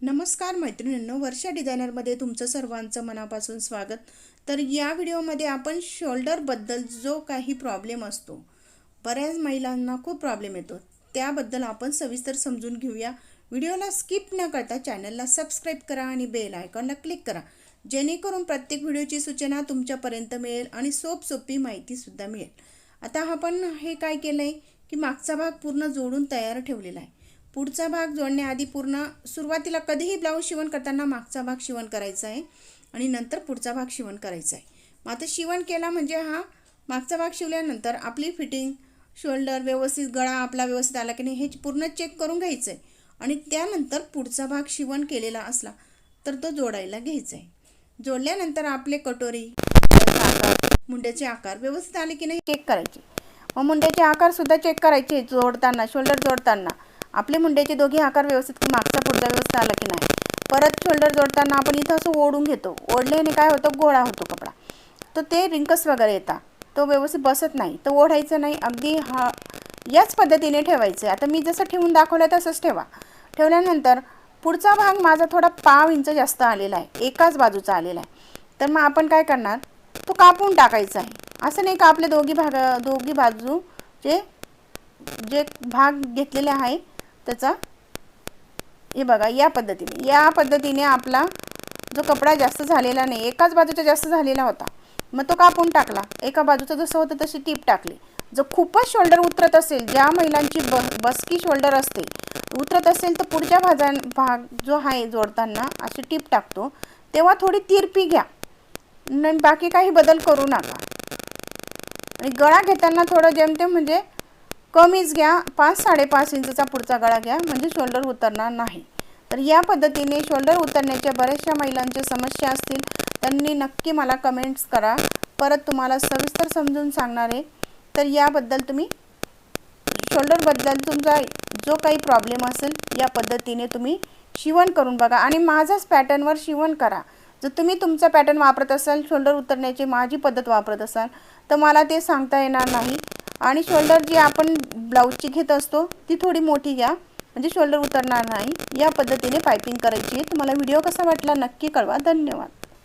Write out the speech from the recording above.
नमस्कार मैत्रिणींनो वर्षा डिझायनरमध्ये तुमचं सर्वांचं मनापासून स्वागत. तर या व्हिडिओमध्ये आपण शोल्डरबद्दल जो काही प्रॉब्लेम असतो बऱ्याच महिलांना खूप प्रॉब्लेम येतो त्याबद्दल आपण सविस्तर समजून घेऊया. व्हिडिओला स्किप न करता चॅनलला सबस्क्राईब करा आणि बेल आयकॉनला क्लिक करा. जेणेकरून प्रत्येक व्हिडिओची सूचना तुमच्यापर्यंत मिळेल आणि सोप सोपी माहितीसुद्धा मिळेल. आता आपण हे काय केलं आहे की मागचा भाग पूर्ण जोडून तयार ठेवलेला आहे. पुढचा भाग जोडण्याआधी पूर्ण सुरुवातीला कधीही ब्लाऊज शिवण करताना मागचा भाग शिवण करायचा आहे आणि नंतर पुढचा भाग शिवण करायचा आहे. मग आता शिवण केला म्हणजे हा मागचा भाग शिवल्यानंतर आपली फिटिंग शोल्डर व्यवस्थित गळा आपला व्यवस्थित आला की नाही हे पूर्ण चेक करून घ्यायचं आहे. आणि त्यानंतर पुढचा भाग शिवण केलेला असला तर तो जोडायला घ्यायचा आहे. जोडल्यानंतर आपले कटोरी मुंड्याचे आकार व्यवस्थित आले की नाही चेक करायचे. मग मुंड्याचे आकारसुद्धा चेक करायचे जोडताना शोल्डर जोडताना. आपले मुंड्याचे दोघे आकार व्यवस्थित की मागचा पुढचा व्यवस्थित आला की नाही? परत शोल्डर जोडताना आपण इथं असं ओढून घेतो. ओढल्याने काय होतं? गोळा होतो कपडा. तर ते रिंकस वगैरे येतात. तो व्यवस्थित बसत नाही. तर ओढायचं नाही. अगदी हा याच पद्धतीने ठेवायचं. आहे आता मी जसं ठेवून दाखवलं तसंच ठेवा. ठेवल्यानंतर पुढचा भाग माझा थोडा पाव इंच जास्त आलेला आहे. एकाच बाजूचा आलेला आहे. तर मग आपण काय करणार? तो कापून टाकायचा आहे. असं नाही का आपले दोघी भाग दोघी बाजू जे जे भाग घेतलेले आहे त्याचा? हे बघा या पद्धतीने. या पद्धतीने आपला जो कपडा जास्त झालेला नाही एकाच बाजूचा जास्त झालेला होता. मग तो कापून टाकला. एका बाजूचं जसं होतं तशी टीप टाकली. जर खूपच शोल्डर उतरत असेल ज्या महिलांची ब बसकी शोल्डर असते उतरत असेल तर पुढच्या भाजा भाग जो आहे जोडताना अशी टीप टाकतो. तेव्हा थोडी तिरपी घ्या. न बाकी काही बदल करू नका. आणि गळा घेताना थोडं जेमतेम म्हणजे कमीच घ्या. पाच साडेपाच इंचचा पुढचा गळा घ्या. म्हणजे शोल्डर उतरणार नाही. तर या पद्धतीने शोल्डर उतरण्याच्या बऱ्याचशा महिलांच्या समस्या असतील त्यांनी नक्की मला कमेंट्स करा. परत तुम्हाला सविस्तर समजून सांगणार आहे. तर याबद्दल तुम्ही शोल्डरबद्दल तुमचा जो काही प्रॉब्लेम असेल या पद्धतीने तुम्ही शिवण करून बघा. आणि माझाच पॅटर्नवर शिवण करा. जर तुम्ही तुमचा पॅटर्न वापरत असाल शोल्डर उतरण्याची माझी पद्धत वापरत असाल तर मला ते सांगता येणार नाही. आणि शोल्डर जी आपण ब्लाऊजची घेत असतो ती थोडी मोठी घ्या. म्हणजे शोल्डर उतरणार नाही. या पद्धतीने पायपिंग करायची आहे. तुम्हाला व्हिडिओ कसा वाटला नक्की कळवा. धन्यवाद.